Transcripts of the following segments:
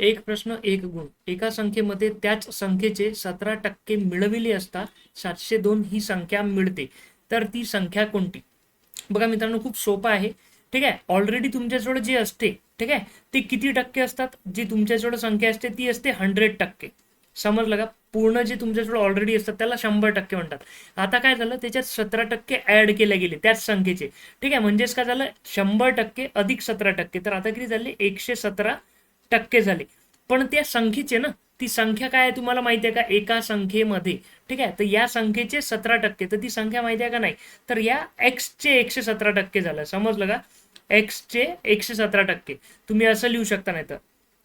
एक प्रश्न एक गुण. एका संख्येमध्ये त्याच संख्येचे सतरा टक्के मिळविले असता सातशे दोन ही संख्या मिळते. तर ती संख्या कोणती? बघा मित्रांनो खूप सोपं आहे. ठीक आहे? ऑलरेडी तुमच्याजवळ जे असते ठीक आहे? ते किती टक्के असतात? जी तुमच्याजवळ संख्या असते ती असते हंड्रेड टक्के. समजलं का? पूर्ण जे तुमच्याजवळ ऑलरेडी असतात त्याला शंभर टक्के म्हणतात. आता काय झालं? त्याच्यात सतरा टक्के ऍड केले गेले त्याच संख्येचे. ठीक आहे? म्हणजेच काय झालं? शंभर टक्के अधिक सतरा टक्के. तर आता किती झाले? एकशे सतरा टक्के झाले. पण त्या संख्येचे ना ती संख्या काय आहे तुम्हाला माहिती आहे का? एका संख्येमध्ये. ठीक आहे? तर या संख्येचे सतरा टक्के. तर ती संख्या माहिती आहे का नाही? तर या एक्सचे एकशे सतरा टक्के झालं. समजलं का? एक्सचे एकशे सतरा टक्के. तुम्ही असं लिहू शकता नाही तर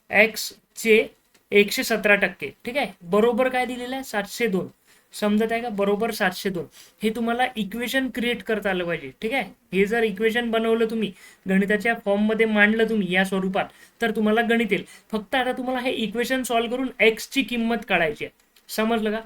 एक्सचे एकशे सतरा टक्के. ठीक आहे? बरोबर काय दिलेलं आहे? सातशे दोन. समजत आहे का? बरोबर सातशे दोन. हे तुम्हाला इक्वेशन क्रिएट करता आलं पाहिजे. ठीक आहे? हे जर इक्वेशन बनवलं तुम्ही गणिताच्या फॉर्ममध्ये मांडलं तुम्ही या स्वरूपात तर तुम्हाला गणित येईल. फक्त आता तुम्हाला हे इक्वेशन सॉल्व्ह करून एक्सची किंमत काढायची आहे. समजलं का?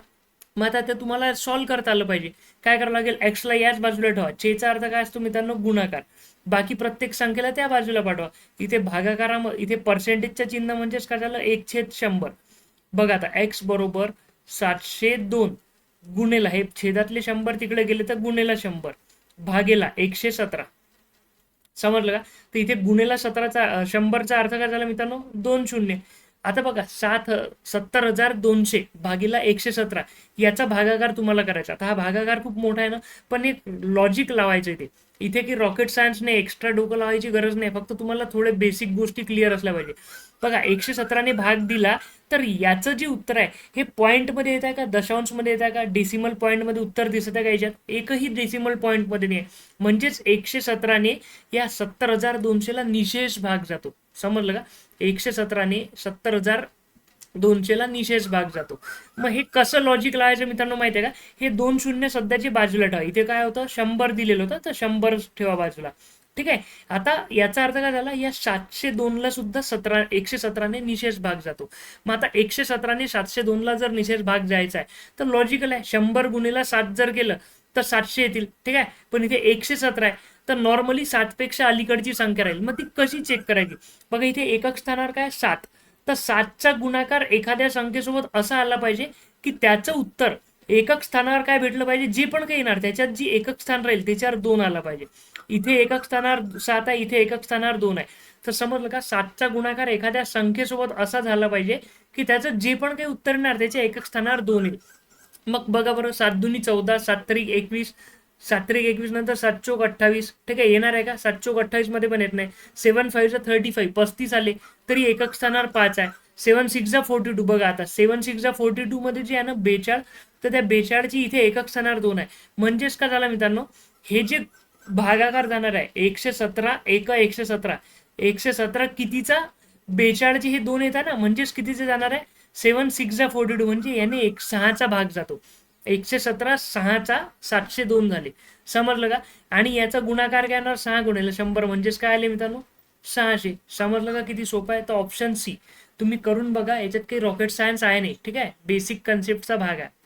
मग आता ते तुम्हाला सॉल्व्ह करता आलं पाहिजे. काय करावं लागेल? एक्सला याच बाजूला ठेवा. चेचा अर्थ काय असतो मित्रांनो? गुणाकार. बाकी प्रत्येक संख्येला त्या बाजूला पाठवा. इथे भागाकारामध्ये इथे पर्सेंटेजच्या चिन्ह म्हणजेच काय झालं? एक छेद शंभर. बघा आता एक्स बरोबर सातशे दोन. गुणेला हे छेदातले शंभर तिकडे गेले तर गुणेला शंभर. भागेला एकशे सतरा. समजलं का? तर इथे गुणेला सतराचा शंभरचा अर्थ काय झाला मित्रांनो? दोन शून्य. आता बघा सात सत्तर हजार दोनशे भागीला एकशे सतरा याचा भागाकार तुम्हाला करायचा. आता हा भागाकार खूप मोठा आहे ना पण एक लॉजिक लावायचं इथे इथे की रॉकेट सायन्सने एक्स्ट्रा डोकं लावायची गरज नाही फक्त तुम्हाला थोडे बेसिक गोष्टी क्लिअर असल्या पाहिजे. बघा एकशे सतराने भाग दिला तर याचं जे उत्तर आहे हे पॉईंटमध्ये येत आहे का दशांशमध्ये येत आहे का डेसिमल पॉईंटमध्ये उत्तर दिसत आहे का याच्यात? एकही डेसिमल पॉईंटमध्ये नाही. आहे म्हणजेच एकशे सतराने या सत्तर हजार दोनशेला निशेष भाग जातो. समजलं का? एकशे सतराने सत्तर हजार दोनशेला निशेष भाग जातो. मग हे कसं लॉजिक लावायचं मित्रांनो माहिती आहे का? हे दोन शून्य सध्याची बाजूला ठेवा. इथे काय होतं? शंभर दिलेलं होतं तर शंभर ठेवा बाजूला. ठीक आहे? आता याचा अर्थ काय झाला? या सातशे दोनला सुद्धा सतरा एकशे सतराने निशेष भाग जातो. मग आता एकशे सतराने सातशे दोनला जर निशेष भाग जायचा आहे तर लॉजिकल आहे. शंभर गुणीला सात जर केलं तर सातशे येतील. ठीक आहे? पण इथे एकशे सतरा आहे. तर नॉर्मली सातपेक्षा अलीकडची संख्या राहील. मग ती कशी चेक करायची? बघा इथे एकक स्थानावर काय? सात. तर सातचा गुणाकार एखाद्या संख्येसोबत असा आला पाहिजे की त्याचं उत्तर एकक स्थानावर काय भेटलं पाहिजे? जे पण काही येणार त्याच्यात जी एकक स्थान राहील त्याच्यावर दोन आला पाहिजे. इथे एकक स्थानावर सात आहे इथे एकक स्थानावर दोन आहे. तर समजलं का? सातचा गुणाकार एखाद्या संख्येसोबत असा झाला पाहिजे की त्याचं जे पण काही उत्तर येणार त्याच्या एकक स्थानावर दोन येईल. मग बघा बरं सात दुनी चौदा सात तरी एकवीस सात्रिक एकवीस नंतर सात चोक अठ्ठावीस. ठीक आहे येणार आहे का? सात चोक अठ्ठावीसमध्ये पण येत नाही. सेवन फाईव्हचा थर्टी फाईव्ह पस्तीस आले तरी एकक स्थानावर पाच आहे. सेवन सिक्सचा फोर्टी टू बघा आता. सेवन सिक्सचा फोर्टी टू मध्ये जे आहे ना बेचाळ तर त्या बेचाळची इथे एकक स्थानावर दोन आहे. म्हणजेच का झाला मित्रांनो? हे जे भागाकार जाणार आहे एकशे सतरा एक एकशे सतरा. एकशे सतरा कितीचा? बेचाळचे हे दोन येतात ना म्हणजेच कितीचे जाणार आहे? सेवन सिक्सचा फोर्टी टू म्हणजे याने एक सहाचा भाग जातो. एकशे सतरा सहाचा सातशे दोन झाले. समजलं का? आणि याचा गुणाकार काय येणार? सहा गुणेला. शंभर म्हणजेच काय आले मित्रांनो? सहाशे. समजलं का किती सोपं आहे? तर ऑप्शन सी तुम्ही करून बघा. याच्यात काही रॉकेट सायन्स आहे नाही. ठीक आहे? बेसिक कन्सेप्टचा भाग आहे.